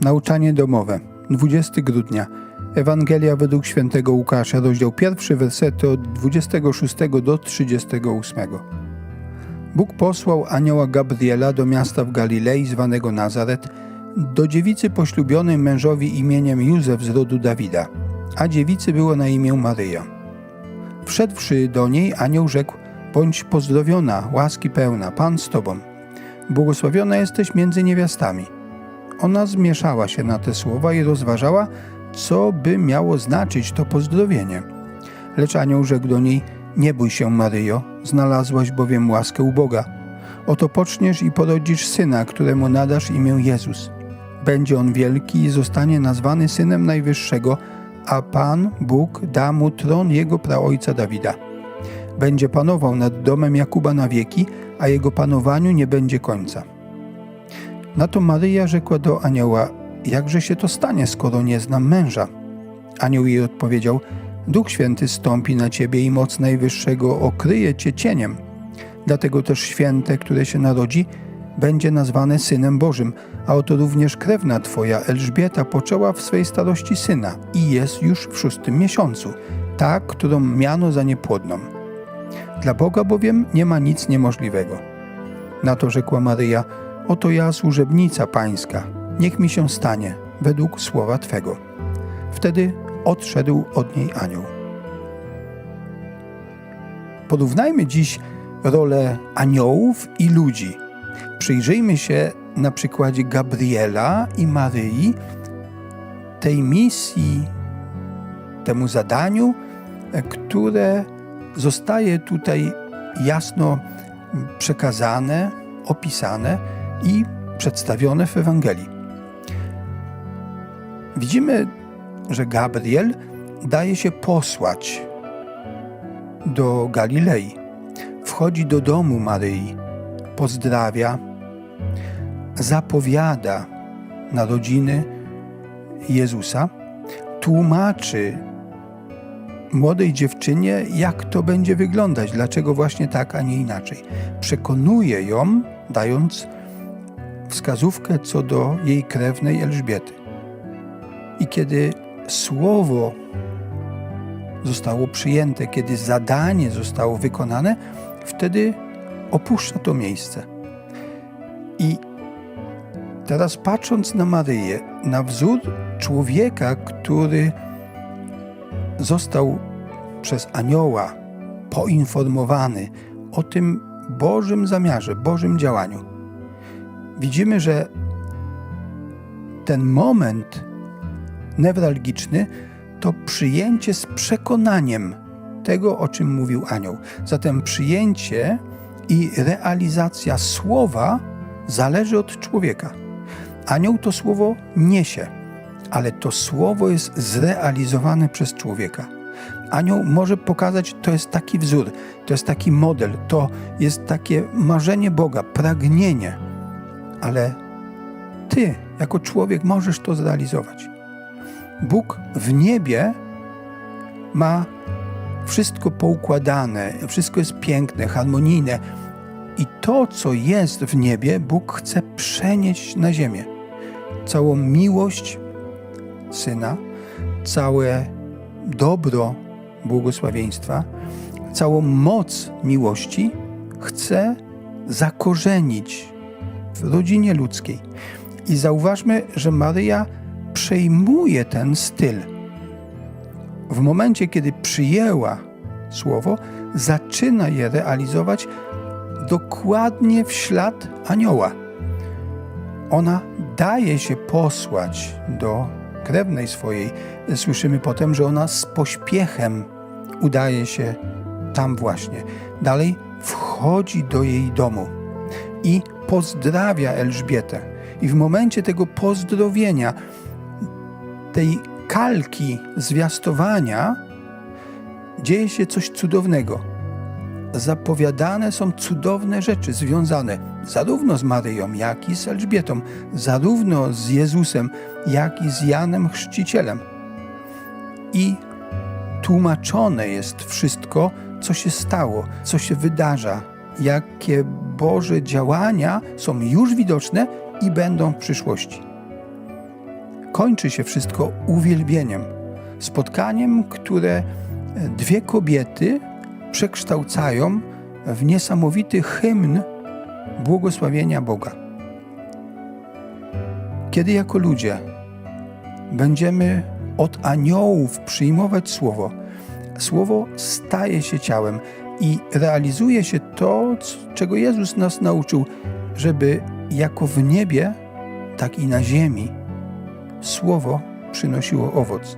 Nauczanie domowe. 20 grudnia. Ewangelia według świętego Łukasza, rozdział 1, wersety od 26 do 38. Bóg posłał anioła Gabriela do miasta w Galilei zwanego Nazaret, do dziewicy poślubionej mężowi imieniem Józef z rodu Dawida, a dziewicy było na imię Maryja. Wszedłszy do niej, anioł rzekł: Bądź pozdrowiona, łaski pełna, Pan z tobą. Błogosławiona jesteś między niewiastami. Ona zmieszała się na te słowa i rozważała, co by miało znaczyć to pozdrowienie. Lecz anioł rzekł do niej: Nie bój się, Maryjo, znalazłaś bowiem łaskę u Boga. Oto poczniesz i porodzisz syna, któremu nadasz imię Jezus. Będzie on wielki i zostanie nazwany synem Najwyższego, a Pan, Bóg, da mu tron jego praojca Dawida. Będzie panował nad domem Jakuba na wieki, a jego panowaniu nie będzie końca. Na to Maryja rzekła do anioła: Jakże się to stanie, skoro nie znam męża? Anioł jej odpowiedział: Duch Święty stąpi na ciebie i moc Najwyższego okryje cię cieniem. Dlatego też święte, które się narodzi, będzie nazwane Synem Bożym, a oto również krewna twoja Elżbieta poczęła w swej starości syna i jest już w szóstym miesiącu, ta, którą miano za niepłodną. Dla Boga bowiem nie ma nic niemożliwego. Na to rzekła Maryja: Oto ja, służebnica pańska, niech mi się stanie według słowa Twego. Wtedy odszedł od niej anioł. Porównajmy dziś rolę aniołów i ludzi. Przyjrzyjmy się na przykładzie Gabriela i Maryi, tej misji, temu zadaniu, które zostaje tutaj jasno przekazane, opisane i przedstawione w Ewangelii. Widzimy, że Gabriel daje się posłać do Galilei. Wchodzi do domu Maryi, pozdrawia, zapowiada narodziny Jezusa, tłumaczy młodej dziewczynie, jak to będzie wyglądać, dlaczego właśnie tak, a nie inaczej. Przekonuje ją, dając wskazówkę co do jej krewnej Elżbiety. I kiedy słowo zostało przyjęte, kiedy zadanie zostało wykonane, wtedy opuszcza to miejsce. I teraz patrząc na Maryję, na wzór człowieka, który został przez anioła poinformowany o tym Bożym zamiarze, Bożym działaniu, widzimy, że ten moment newralgiczny to przyjęcie z przekonaniem tego, o czym mówił anioł. Zatem przyjęcie i realizacja słowa zależy od człowieka. Anioł to słowo niesie, ale to słowo jest zrealizowane przez człowieka. Anioł może pokazać, to jest taki wzór, to jest taki model, to jest takie marzenie Boga, pragnienie, ale ty, jako człowiek, możesz to zrealizować. Bóg w niebie ma wszystko poukładane, wszystko jest piękne, harmonijne. I to, co jest w niebie, Bóg chce przenieść na ziemię. Całą miłość Syna, całe dobro błogosławieństwa, całą moc miłości chce zakorzenić w rodzinie ludzkiej. I zauważmy, że Maryja przejmuje ten styl. W momencie, kiedy przyjęła słowo, zaczyna je realizować dokładnie w ślad anioła. Ona daje się posłać do krewnej swojej. Słyszymy potem, że ona z pośpiechem udaje się tam właśnie. Dalej wchodzi do jej domu i pozdrawia Elżbietę. I w momencie tego pozdrowienia, tej kalki zwiastowania, dzieje się coś cudownego. Zapowiadane są cudowne rzeczy związane zarówno z Maryją, jak i z Elżbietą, zarówno z Jezusem, jak i z Janem Chrzcicielem. I tłumaczone jest wszystko, co się stało, co się wydarza, jakie Boże działania są już widoczne i będą w przyszłości. kończy się wszystko uwielbieniem. Spotkaniem, które dwie kobiety przekształcają w niesamowity hymn błogosławienia Boga. Kiedy jako ludzie będziemy od aniołów przyjmować Słowo, Słowo staje się ciałem i realizuje się to, czego Jezus nas nauczył, żeby jako w niebie, tak i na ziemi Słowo przynosiło owoc.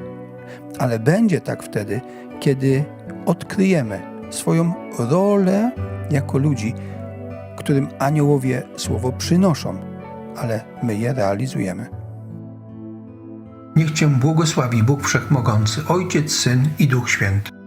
Ale będzie tak wtedy, kiedy odkryjemy swoją rolę jako ludzi, którym aniołowie Słowo przynoszą, ale my je realizujemy. Niech Cię błogosławi Bóg Wszechmogący, Ojciec, Syn i Duch Święty.